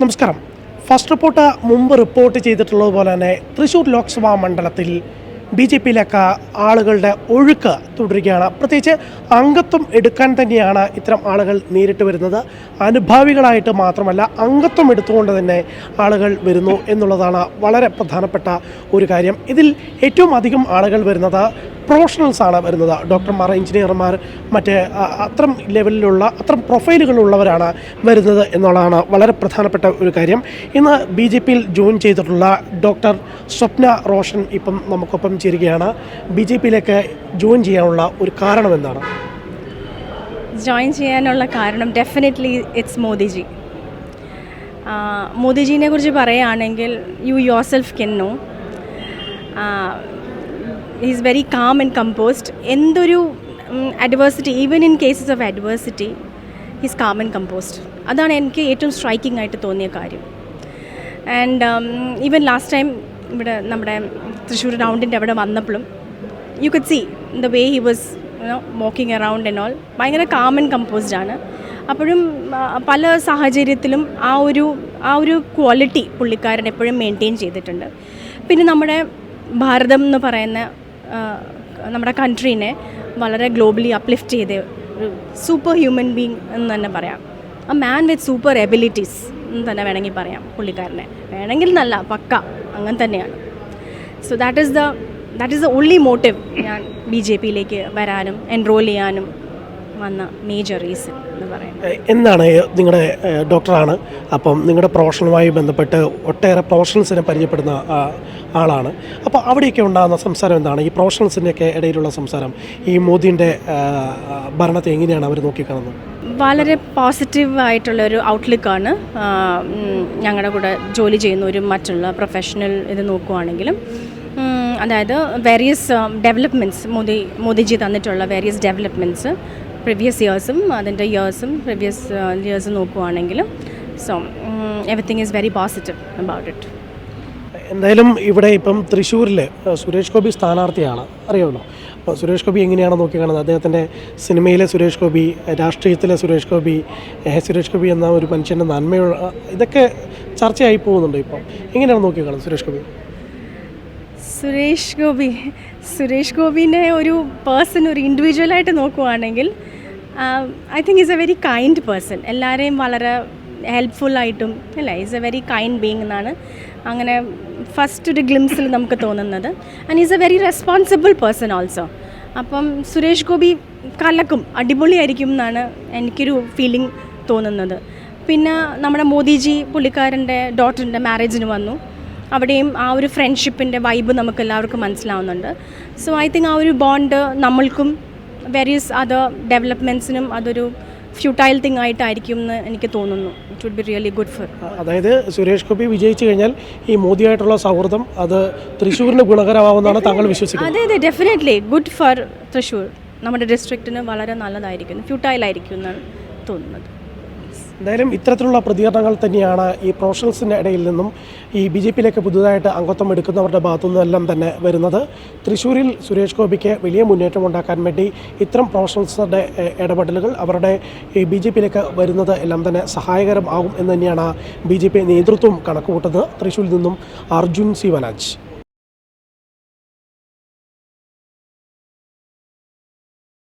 നമസ്കാരം. First report മുമ്പ് report ചെയ്തിട്ടുള്ളത് പോലെ തന്നെ തൃശ്ശൂർ ലോക്സഭാ മണ്ഡലത്തിൽ ബി ജെ പിയിലേക്ക് ആളുകളുടെ ഒഴുക്ക് തുടരുകയാണ്. പ്രത്യേകിച്ച് അംഗത്വം എടുക്കാൻ തന്നെയാണ് ഇത്തരം ആളുകൾ നേരിട്ട് വരുന്നത്. അനുഭാവികളായിട്ട് മാത്രമല്ല അംഗത്വം എടുത്തുകൊണ്ട് തന്നെ ആളുകൾ വരുന്നു എന്നുള്ളതാണ് വളരെ പ്രധാനപ്പെട്ട ഒരു കാര്യം. ഇതിൽ ഏറ്റവും അധികം ആളുകൾ വരുന്നത് പ്രൊഫഷണൽസ് ആണ് വരുന്നത്. ഡോക്ടർമാർ എഞ്ചിനീയർമാർ മറ്റേ അത്തരം ലെവലിലുള്ള അത്തരം പ്രൊഫൈലുകളുള്ളവരാണ് വരുന്നത് എന്നുള്ളതാണ് വളരെ പ്രധാനപ്പെട്ട ഒരു കാര്യം. ഇന്ന് ബി ജെ പിയിൽ ജോയിൻ ചെയ്തിട്ടുള്ള ഡോക്ടർ സ്വപ്ന റോഷൻ ഇപ്പം നമുക്കൊപ്പം ചേരുകയാണ്. ബി ജെ പിയിലേക്ക് ജോയിൻ ചെയ്യാനുള്ള ഒരു കാരണം എന്താണ്? ജോയിൻ ചെയ്യാനുള്ള കാരണം ഡെഫിനറ്റ്ലി ഇറ്റ്സ് മോദിജി. മോദിജീനെ കുറിച്ച് പറയുകയാണെങ്കിൽ you yourself can know. Is very calm and composed എന്തൊരു adversity even in cases of adversity he's calm and composed അതാണ് എനിക്ക് ഏറ്റവും സ്ട്രൈക്കിംഗ് ആയിട്ട് തോന്നിയ കാര്യം. ആൻഡ് ഈവൻ ലാസ്റ്റ് ടൈം ഇവിടെ നമ്മുടെ തൃശ്ശൂർ റൗണ്ടിന്റെ അവിടെ വന്നപ്പോഴും you can see the way he was walking around and all ഭയങ്കര കാം ആൻഡ് കമ്പോസ്ഡ് ആണ്. അപ്പോഴും പല സാഹചര്യത്തിലും ആ ഒരു ആ ഒരു ക്വാളിറ്റി പുള്ളിക്കാരൻ എപ്പോഴും മെയിന്റെയിൻ ചെയ്തിട്ടുണ്ട്. പിന്നെ നമ്മുടെ ഭാരതം എന്ന് പറയുന്ന നമ്മുടെ കൺട്രീനെ വളരെ ഗ്ലോബലി അപ്ലിഫ്റ്റ് ചെയ്ത ഒരു സൂപ്പർ ഹ്യൂമൻ ബീങ് എന്ന് തന്നെ പറയാം. ആ മാൻ വിത്ത് സൂപ്പർ എബിലിറ്റീസ് എന്ന് തന്നെ വേണമെങ്കിൽ പറയാം പുള്ളിക്കാരനെ. വേണമെങ്കിൽ നല്ല പക്ക അങ്ങനെ തന്നെയാണ്. So that is the that is the only motive ഞാൻ ബി ജെ പിയിലേക്ക് വരാനും എൻറോൾ ചെയ്യാനും വന്ന മേജർ റീസൺ എന്ന് പറയുന്നത്. എന്താണ് നിങ്ങളുടെ ഡോക്ടറാണ് അപ്പം നിങ്ങളുടെ പ്രൊഫഷണലുമായി ബന്ധപ്പെട്ട് ഒട്ടേറെ പ്രൊഫഷണൽസിനെ പരിചയപ്പെടുന്ന ആളാണ്. അപ്പോൾ അവിടെയൊക്കെ ഉണ്ടാകുന്ന സംസാരം എന്താണ്? ഈ പ്രൊഫഷണൽസിന്റെയൊക്കെ ഇടയിലുള്ള സംസാരം ഈ മോദിന്റെ ഭരണത്തെ എങ്ങനെയാണ് അവർ നോക്കിക്കാണുന്നത്? വളരെ പോസിറ്റീവ് ആയിട്ടുള്ള ഒരു ഔട്ട്ലുക്കാണ് ഞങ്ങളുടെ കൂടെ ജോലി ചെയ്യുന്നവരും മറ്റുള്ള പ്രൊഫഷണൽ ഇത് നോക്കുവാണെങ്കിലും അതായത് വേരിയസ് ഡെവലപ്മെന്റ്സ് മോദി മോദിജി തന്നിട്ടുള്ള വേരിയസ് ഡെവലപ്മെന്റ്സ് പ്രീവിയസ് ഇയേഴ്സും അതിന്റെ ഇയേഴ്സും പ്രീവിയസ് ഇയേഴ്സും നോക്കുവാണെങ്കിലും so everything is very positive about it എന്തായാലും ഇവിടെ ഇപ്പം തൃശ്ശൂരിൽ സുരേഷ് ഗോപി സ്ഥാനാർത്ഥിയാണ്. അറിയാമല്ലോ അപ്പോൾ സുരേഷ് ഗോപി എങ്ങനെയാണ് നോക്കി കാണുന്നത് അദ്ദേഹത്തിന്റെ സിനിമയിലെ സുരേഷ് ഗോപി രാഷ്ട്രീയത്തിലെ സുരേഷ് ഗോപി എ സുരേഷ് ഗോപി എന്ന ഒരു മനുഷ്യന്റെ നന്മയുള്ള ഇതൊക്കെ ചർച്ചയായി പോകുന്നുണ്ട് ഇപ്പം? എങ്ങനെയാണ് നോക്കി കാണുന്നത് സുരേഷ് ഗോപി? സുരേഷ് ഗോപി സുരേഷ് ഗോപിനെ ഒരു പേഴ്സൺ ഒരു ഇൻഡിവിജ്വലായിട്ട് നോക്കുവാണെങ്കിൽ I think is a very kind person എല്ലാവരെയും വളരെ ഹെൽപ്ഫുള്ളായിട്ടും അല്ല? Is a very kind being എന്നാണ് അങ്ങനെ ഫസ്റ്റ് ഒരു ഗ്ലിംസിൽ നമുക്ക് തോന്നുന്നത്. And is a very responsible person also അപ്പം സുരേഷ് ഗോപി കലക്കും അടിപൊളിയായിരിക്കും എന്നാണ് എനിക്കൊരു ഫീലിംഗ് തോന്നുന്നത്. പിന്നെ നമ്മുടെ മോദിജി പുള്ളിക്കാരന്റെ ഡോട്ടറിന്റെ മാരേജിന് വന്നു. അവിടെയും ആ ഒരു ഫ്രണ്ട്ഷിപ്പിന്റെ വൈബ് നമുക്ക് എല്ലാവർക്കും മനസ്സിലാവുന്നുണ്ട്. സോ ഐ തിങ്ക് ആ ഒരു ബോണ്ട് നമ്മൾക്കും വേരിയസ് അതർ ഡെവലപ്മെന്റ്സിനും അതൊരു ഫ്യൂട്ടൈൽ തിങ് ആയിട്ടായിരിക്കും എന്ന് എനിക്ക് തോന്നുന്നു. It would be really good for അതായത് സുരേഷ് ഗോപി വിജയിച്ചു കഴിഞ്ഞാൽ ഈ മോദിയായിട്ടുള്ള സൗഹൃദം അത് തൃശ്ശൂരിന് ഗുണകരമാവുമെന്നാണ് താങ്കൾ വിശ്വസിക്കുന്നത്. അതെ അതെ ഡെഫിനറ്റ്ലി ഗുഡ് ഫോർ തൃശ്ശൂർ. നമ്മുടെ ഡിസ്ട്രിക്റ്റിന് വളരെ നല്ലതായിരിക്കും ഫ്യൂട്ടൈൽ ആയിരിക്കും എന്നാണ് തോന്നുന്നത്. എന്തായാലും ഇത്തരത്തിലുള്ള പ്രതികരണങ്ങൾ തന്നെയാണ് ഈ പ്രൊഫഷണൽസിന്റെ ഇടയിൽ നിന്നും ഈ ബി ജെ പിയിലേക്ക് പുതുതായിട്ട് അംഗത്വം എടുക്കുന്നവരുടെ ഭാഗത്തു നിന്നെല്ലാം തന്നെ വരുന്നത്. തൃശ്ശൂരിൽ സുരേഷ് ഗോപിക്ക് വലിയ മുന്നേറ്റം ഉണ്ടാക്കാൻ വേണ്ടി ഇത്തരം പ്രൊഫഷണൽസുടെ ഇടപെടലുകൾ അവരുടെ ഈ ബി ജെ പിയിലേക്ക് വരുന്നത് എല്ലാം തന്നെ സഹായകരമാകും എന്ന് തന്നെയാണ് ബി ജെ പി നേതൃത്വം കണക്കുകൂട്ടുന്നത്. തൃശ്ശൂരിൽ നിന്നും അർജുൻ സി വനാജ്